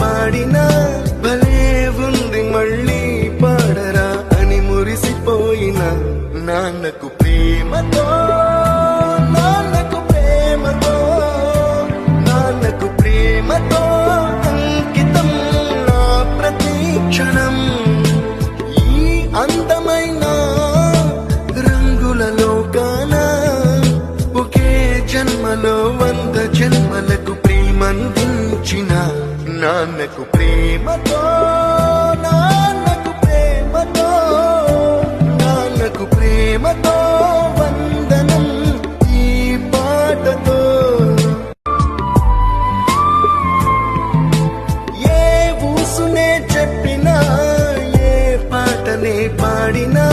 పాడినా? భలే ఉంది మళ్ళీ పాడరా అని మురిసిపోయిన. నాన్నకు ప్రేమతో నాన్నకు ప్రేమతో నాన్నకు ప్రేమతో అంకితం నా ప్రతి క్షణం. ఈ అందమైన రంగుల లోకాన ఒకే జన్మలో వంద జన్మలకు ప్రేమందించిన. నాన్నకు ప్రేమతో నాన్నకు ప్రేమతో నాన్నకు ప్రేమతో వందనం ఈ పాటతో. ఏ ఊసునే చెప్పినా ఏ పాటనే పాడినా